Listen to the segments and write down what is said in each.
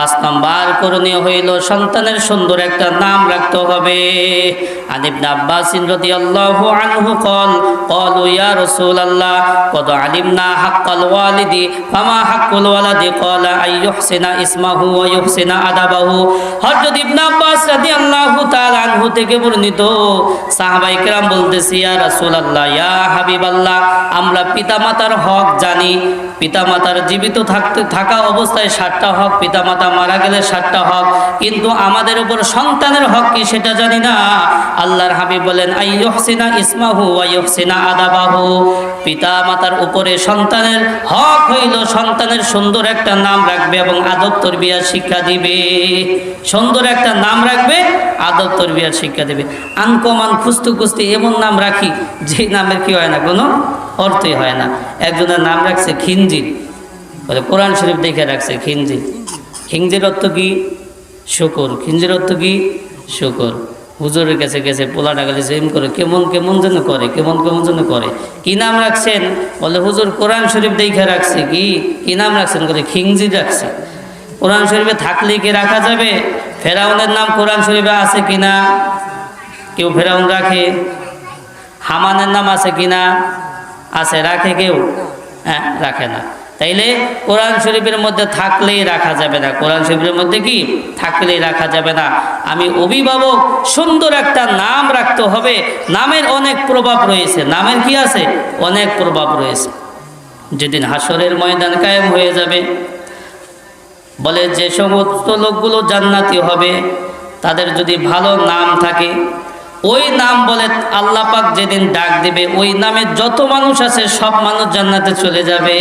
পাঁচ নম্বর করণীয় হইল সন্তানের সুন্দর একটা নাম রাখতে হবে। আলিবনা আব্বাসিন রাদিয়াল্লাহু আনহু قال قالوا يا رسول الله قد علمنا حق الوالد فما حق الولد قال أن يحسن اسمه ويحسن أدبه হযরত ইবনে আব্বাস রাদিয়াল্লাহু তাআলা আনহু থেকে বর্ণিত সাহাবায়ে কেরাম বলতেছি ইয়া রাসূলুল্লাহ ইয়া হাবিবাল্লাহ আমরা পিতামাতার হক জানি পিতামাতার জীবিত থাকতে থাকা অবস্থায় সাতটা হক পিতামাতা মারা গেলে সাতটা হক কিন্তু আমাদের উপর সন্তানের হক কি সেটা জানি না আল্লাহর হাবিব বলেন আইয়ুহসিনা ইসমাহু ওয়া ইউহসিনা আদাবাহু। পিতা মাতার উপরে সন্তানের হক হইল সন্তানের সুন্দর একটা নাম রাখবে এবং আদব তরবিয়ার শিক্ষা দিবে। সুন্দর একটা নাম রাখবে, আদব তরবিয়ার শিক্ষা দেবে। আনকমান খুস্তু খুস্তি এমন নাম রাখি যে নামের কি হয় না, কোনো অর্থই হয় না। একজনের নাম রাখছে খিনজির। বলে, কোরআন শরীফ দেখে রাখছে খিনজির। খিংজির অর্থ কি? শুকর। খিঞ্জির অর্থ কি? শুকর। হুজুরের কাছে গেছে, পোলাটা গেলে এম করে, কেমন কেমন যেন করে, কেমন কেমন যেন করে। কি নাম রাখছেন? বলে, হুজুর, কোরআন শরীফ দেখে রাখছে। কি কি নাম রাখছেন? বলে, খিংজি রাখছে। কোরআন শরীফে থাকলে কি রাখা যাবে? ফেরাউনের নাম কোরআন শরীফে আছে কিনা কেউ ফেরাউন রাখে? হামানের নাম আছে কিনা আছে, রাখে কেউ? হ্যাঁ রাখে না। তাইলে কোরআন শরীফের মধ্যে থাকলেই রাখা যাবে না। কোরআন শরীফের মধ্যে কি? থাকলেই রাখা যাবে না। আমি অভিভাবক, সুন্দর একটা নাম রাখতে হবে। নামের অনেক প্রভাব রয়েছে। নামের কি আছে? অনেক প্রভাব রয়েছে। যেদিন হাসরের ময়দান কায়েম হয়ে যাবে, বলে যে সমস্ত লোকগুলো জান্নাতি হবে, তাদের যদি ভালো নাম থাকে ওই নাম বলে আল্লাহ পাক যেদিন ডাক দেবে, ওই নামে যত মানুষ আছে সব মানুষ জান্নাতে চলে যাবে।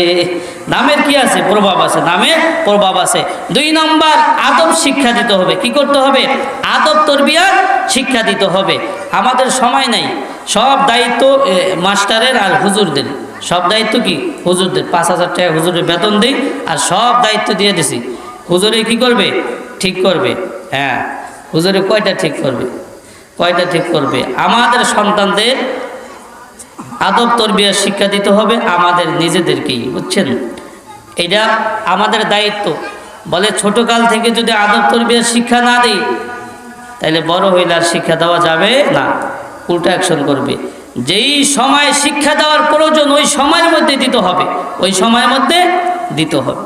নামের কি আছে? প্রভাব আছে। নামের প্রভাব আছে। দুই নম্বর, আদব শিক্ষা দিতে হবে। কি করতে হবে? আদব তরবিয়ার শিক্ষা দিতে হবে। আমাদের সময় নাই। সব দায়িত্ব মাস্টারের আর হুজুরদের। সব দায়িত্ব কি? হুজুরদের। পাঁচ হাজার টাকা হুজুরের বেতন দিই আর সব দায়িত্ব দিয়ে দিছি। হুজুরে কি করবে? ঠিক করবে। হ্যাঁ হুজুরে কয়টা ঠিক করবে? কয়টা ঠিক করবে? আমাদের সন্তানদের আদব তরবিয়ার শিক্ষা দিতে হবে আমাদের নিজেদেরকেই, বুঝছেন? এটা আমাদের দায়িত্ব। বলে ছোটকাল থেকে যদি আদব তরবিয়ার শিক্ষা না দিই তাহলে বড় হইলে আর শিক্ষা দেওয়া যাবে না। উল্টা অ্যাকশন করবে। যেই সময় শিক্ষা দেওয়ার প্রয়োজন, ওই সময়ের মধ্যে দিতে হবে। ওই সময়ের মধ্যে দিতে হবে।